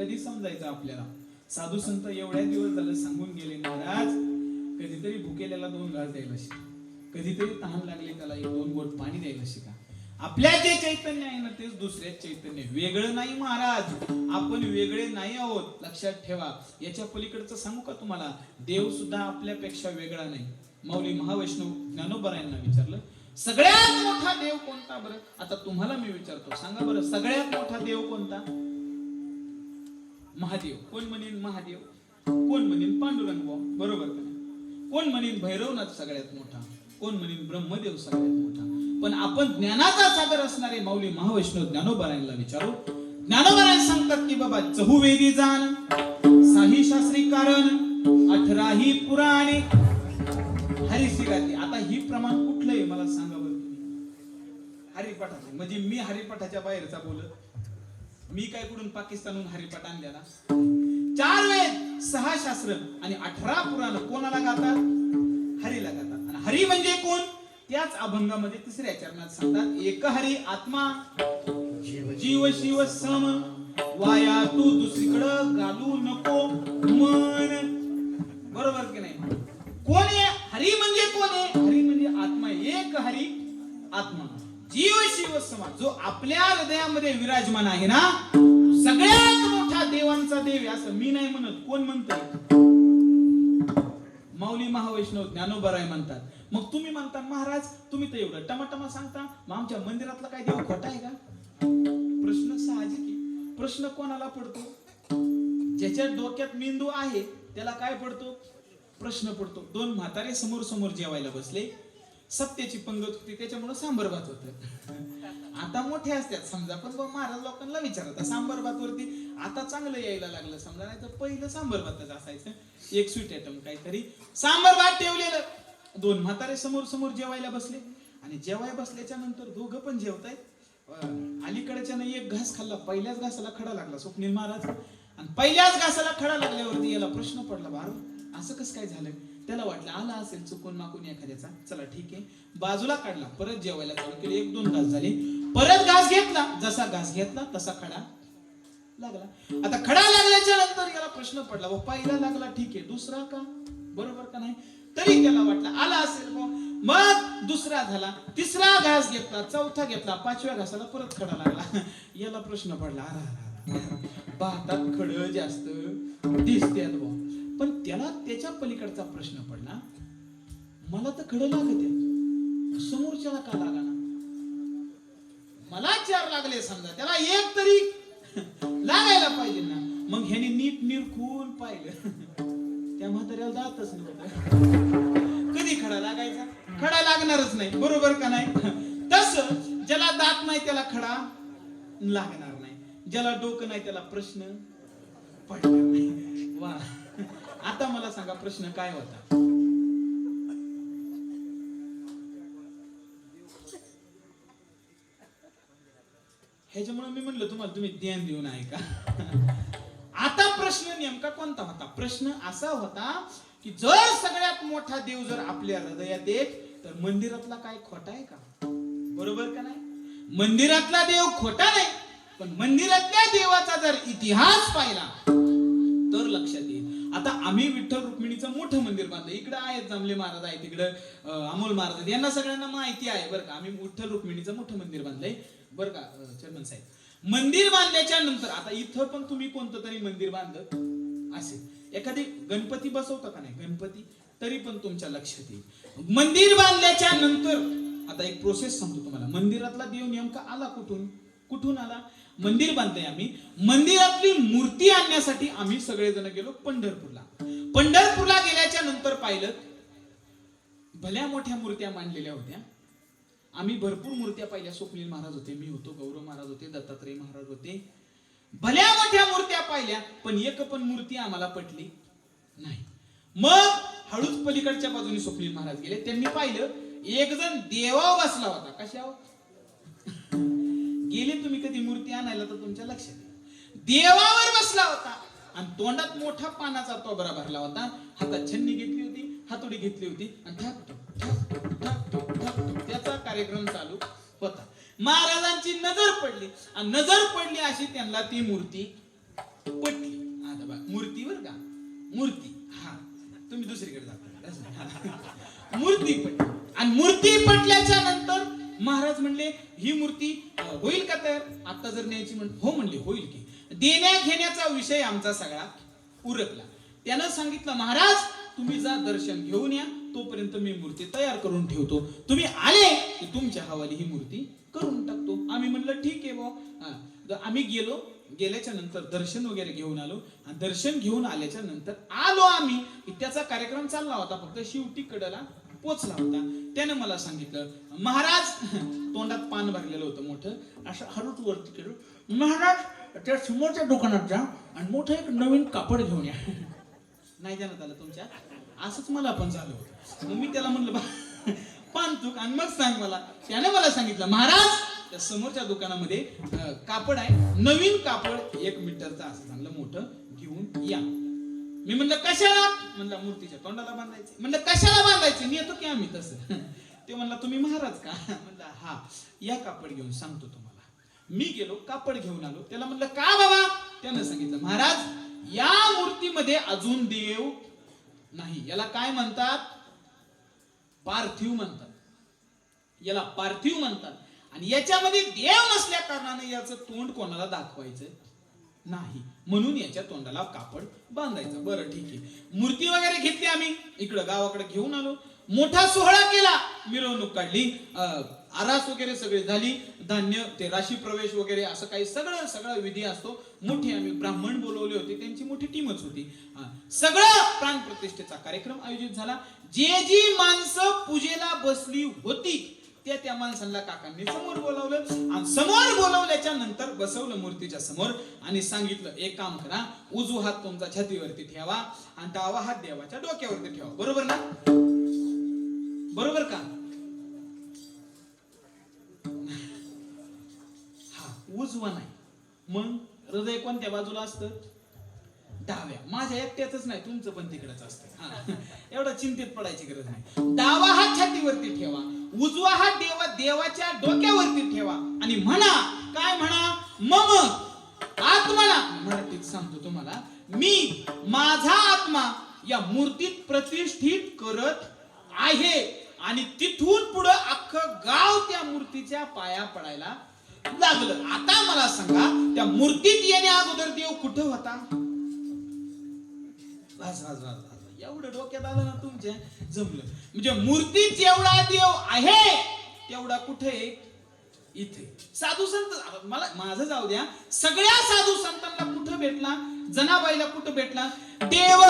कधी समजायचं आपल्याला? साधू संत एवढ्या दिवस झालं सांगून गेले महाराज कधीतरी भुकेल्याला दोन घास द्यायला शिका. कधीतरी तहान लागले त्याला एक दोन गोट पाणी द्यायला शिका. आपल्या जे चैतन्य आहे ना तेच दुसऱ्या चैतन्य वेगळं नाही महाराज. आपण वेगळे नाही आहोत. लक्षात ठेवा. याच्या पलीकडचं सांगू का तुम्हाला? देव सुद्धा आपल्यापेक्षा वेगळा नाही. माऊली महावैष्णव ज्ञानोबरायांना विचारलं सगळ्यात मोठा देव कोणता बरं? आता तुम्हाला मी विचारतो. सांगा बरं सगळ्यात मोठा देव कोणता? महादेव. कोण म्हणेन महादेव? कोण म्हणेन पांडुरंग बरोबर का कोण म्हणेन भैरवनाथ सगळ्यात मोठा? कोण म्हणेन ब्रह्मदेव सगळ्यात मोठा? पण आपण ज्ञानाचा सागर असणारे माऊली महावैष्णव ज्ञानोबरायांना विचारू. ज्ञानोबाराय सांगतात की बाबा चहुवेदी जाण साही शास्त्री कारण अठराही पुराणे. हरिसी गाती आता ही प्रमाण कुठलं आहे मला सांगा बरं तुम्ही. हरिपाठाचे म्हणजे मी हरिपाठाच्या बाहेरचा बोलत मी काय कुठून पाकिस्तानहून हरिपाठ आणलेला? चार वेद सहा शास्त्र आणि अठरा पुराण कोणाला गातात? हरीला गातात. आणि हरी म्हणजे कोण? त्याच अभंगामध्ये तिसऱ्या चरणात सांगतात एक हरी आत्मा जीव शिव सम वाया तू दुसरीकडं घालू नको मन. बरोबर की नाही? कोण आहे हरी म्हणजे कोण आहे हरी म्हणजे आत्मा एक हरी आत्मा. जीव शिव समा जो आपल्या हृदयामध्ये विराजमान आहे ना सगळ्यात मोठा देवांचा देव आहे असं मी नाही म्हणत कोण म्हणतात माऊली महावैष्णव ज्ञानोबराय म्हणतात. मग तुम्ही म्हणता महाराज तुम्ही तर एवढं टमाटमा सांगता मग आमच्या मंदिरातला काय देव खोटा आहे का? प्रश्न साहजिक प्रश्न कोणाला पडतो? ज्याच्या डोक्यात मेंदू आहे त्याला काय पडतो? प्रश्न पडतो. दोन म्हातारे समोर समोर जेवायला बसले. सत्याची पंगत होती त्याच्यामुळे सांबर भात होत. आता मोठे असतात समजा पण महाराज लोकांना विचारत सांबर भात वरती आता चांगलं यायला लागलं समजा नाही तर पहिलं सांबर भातच असायचं. एक स्वीट आयटम काहीतरी. सांबर भात ठेवलेलं. दोन म्हातारे समोर समोर जेवायला बसले. आणि जेवाय बसल्याच्या नंतर दोघं पण जेवतायत. अलीकडच्यानं एक घास खाल्ला पहिल्याच घासाला खडा लागला स्वप्नील महाराज. आणि पहिल्याच घासाला खडा लागल्यावरती याला प्रश्न पडला बार असं कसं काय झालं? त्याला वाटलं आला असेल चुकून माकून एखाद्याचा. चला ठीक आहे. बाजूला काढला. परत जेवायला चालू केली. एक दोन घास झाले. परत घास घेतला. जसा घास घेतला तसा खडा लागला. आता खडा लागल्याच्या नंतर याला प्रश्न पडला. व पहिला लागला. ठीक आहे. दुसरा का? बरोबर का नाही? तरी त्याला वाटलं आला असेल बुवा. मग दुसरा झाला. तिसरा घास घेतला. चौथा घेतला. पाचव्या घासाला परत खडा लागला. याला प्रश्न पडला. अरा, भारतात भातात खड जास्त दिसते बुवा. पण त्याला त्याच्या पलीकडचा प्रश्न पडला मला तर खड लागत समोरच्याला का लागाना मला चार लागले समजा त्याला एक तरी लागायला पाहिजे ना. मग ह्याने नीट निरखून पाहिलं. त्या म्हाताऱ्याला जातच नव्हतं. कधी खडा लागायचा? खडा लागणारच नाही. बरोबर का नाही? तस ज्याला दात नाही त्याला खडा लागणार नाही. ज्याला डोकं नाही त्याला प्रश्न पडणार नाही. वा. आता मला सांगा प्रश्न काय होता? ह्याच्यामुळे मी म्हणलं तुम्हाला तुम्ही ध्यान देऊन ऐका आता प्रश्न नेमका कोणता होता? प्रश्न असा होता की जर सगळ्यात मोठा देव जर आपल्या हृदयात येत तर मंदिरातला काय खोटा आहे का? बरोबर का नाही? मंदिरातला देव खोटा नाही पण मंदिरातल्या देवाचा जर इतिहास पाहिला तर लक्षात येईल. आता आम्ही विठ्ठल रुक्मिणीचं मोठं मंदिर बांधलं. इकडे आहेत जांभले महाराज आहेत तिकडं अमोल महाराज आहेत. यांना सगळ्यांना माहिती आहे बरं का. आम्ही विठ्ठल रुक्मिणीचं मोठं मंदिर बांधलंय. बरं का चेअरमन साहेब. मंदिर बांधल्याच्या नंतर आता इथं पण तुम्ही कोणतं तरी मंदिर बांधलं? असेल एखादी गणपती बसवता का नाही? गणपती? तरी पण तुमच्या लक्षात येईल. मंदिर बांधल्याच्या नंतर आता एक प्रोसेस सांगतो तुम्हाला. मंदिरातला देव नेमका आला कुठून? कुठून आला? मंदिर बांधलंय आम्ही. मंदिरातली मूर्ती आणण्यासाठी आम्ही सगळेजण गेलो पंढरपूरला. पंढरपूरला गेल्याच्यानंतर पाहिलं भल्या मोठ्या मूर्त्या मांडलेल्या होत्या. आम्ही भरपूर मूर्त्या पाहिल्या. स्वप्नील महाराज होते मी होतो गौरव महाराज होते दत्तात्रय महाराज होते. भल्या मोठ्या मूर्त्या पाहिल्या पण एक पण मूर्ती आम्हाला पटली नाही. मग हळूच पलीकडच्या बाजूने स्वप्नील महाराज गेले. त्यांनी पाहिलं एक जण देवा बसला होता. कशावर? गेले तुम्ही कधी मूर्ती आणायला तर तुमच्या लक्षात देवावर बसला होता आणि तोंडात मोठा पानाचा तोबरा भरला होता. हातात छन्नी घेतली होती हातोडी घेतली होती आणि त्याचा कार्यक्रम चालू होता. महाराजांची नजर पडली आणि नजर पडली अशी त्यांना ती मूर्ती पटली. मूर्ती बघ मूर्तीवर का? मूर्ती. हा. तुम्ही दुसरीकडे जाता मूर्ती पटली. आणि मूर्ती पटल्याच्या नंतर महाराज म्हणले ही मूर्ती होईल का तयार आता जर न्यायची म्हण हो म्हणले होईल की. देण्या घेण्याचा विषय आमचा सगळा उरकला. त्यानं सांगितलं महाराज तुम्ही जा दर्शन घेऊन या तोपर्यंत मी मूर्ती तयार करून ठेवतो. तुम्ही आले की तुमच्या हवाली ही मूर्ती करून टाकतो. आम्ही म्हणलं ठीक आहे बा आम्ही गेलो. गेल्याच्यानंतर दर्शन वगैरे घेऊन आलो. आणि दर्शन घेऊन आल्याच्यानंतर आलो आम्ही. त्याचा कार्यक्रम चालला होता. फक्त शिवटी कडला पोचला होता. त्यानं मला सांगितलं महाराज तोंडात पान भरलेलं होतं मोठं. असं हळूच वरती केलं महाराज त्या समोरच्या दुकानात जा आणि मोठं एक नवीन कापड घेऊन या. नाही देण्यात आलं तुमच्या. असंच मला पण झालं होतं. मग मी त्याला म्हणलं बा पान तूक आणि मग सांग मला. त्याने मला सांगितलं महाराज त्या समोरच्या दुकानामध्ये कापड आहे. नवीन कापड एक मीटरचं असं चांगलं मोठं घेऊन या. मी म्हणलं कशाला? म्हणलं मूर्तीच्या तोंडाला बांधायचे. म्हणलं कशाला बांधायचे? नेतो की आम्ही तसं. ते म्हणला तुम्ही महाराज का? म्हणलं हा या कापड घेऊन सांगतो तुम्हाला. मी गेलो कापड घेऊन आलो. त्याला म्हणलं का बाबा? त्यानं सांगितलं महाराज या मूर्तीमध्ये अजून देव नाही. याला काय म्हणतात? पार्थिव म्हणतात. याला पार्थिव म्हणतात. आणि याच्यामध्ये देव नसल्या कारणाने याचं तोंड कोणाला दाखवायचं नाही. म्हणून याच्या तोंडाला कापड बांधायचं. बरं ठीक आहे. मूर्ती वगैरे घेतली आम्ही. इकडं गावाकडे घेऊन आलो. मोठा सोहळा केला. मिरवणूक काढली. आरास वगैरे सगळी झाली. धान्य ते राशी प्रवेश वगैरे असं काही सगळं सगळं विधी असतो. मोठे आम्ही ब्राह्मण बोलवले होते. त्यांची मोठी टीमच होती. हा. सगळं प्राण प्रतिष्ठेचा कार्यक्रम आयोजित झाला. जे जी माणसं पूजेला बसली होती त्या त्या माणसांना काकांनी समोर बोलावलं आणि समोर बोलावल्याच्या नंतर बसवलं मूर्तीच्या समोर आणि सांगितलं एक काम करा उजू हात तुमचा छातीवरती ठेवा आणि डावा हात देवाच्या डोक्यावरती ठेवा. बरोबर ना? बरोबर का? हा उजवा नाही. मग हृदय कोणत्या बाजूला असतं? डाव्या. माझ्या एकट्याच नाही तुमचं पण तिकडच असतं. एवढं एवढा चिंतित पडायची गरज नाही. डावा हात छातीवरती ठेवा. उजवा हात देवा देवाच्या डोक्यावरती ठेवा. आणि म्हणा काय म्हणा? मम. आत्मना मराठीत सांगतो तुम्हाला. मी माझा आत्मा या मूर्तीत प्रतिष्ठित करत आहे. आणि तिथून पुढे अख्खं गाव त्या मूर्तीच्या पाया पडायला लागलं. आता मला सांगा त्या मूर्तीत येण्या अगोदर देव कुठं होता? बस एवढं डोक्यात आलं ना तुमच्या जमलं. म्हणजे मूर्ती जेवढा देव आहे तेवढा कुठे? इथे. साधू संत मला माझं जाऊ द्या. सगळ्या साधू संतांना कुठं भेटला? जनाबाईला कुठं भेटला? देव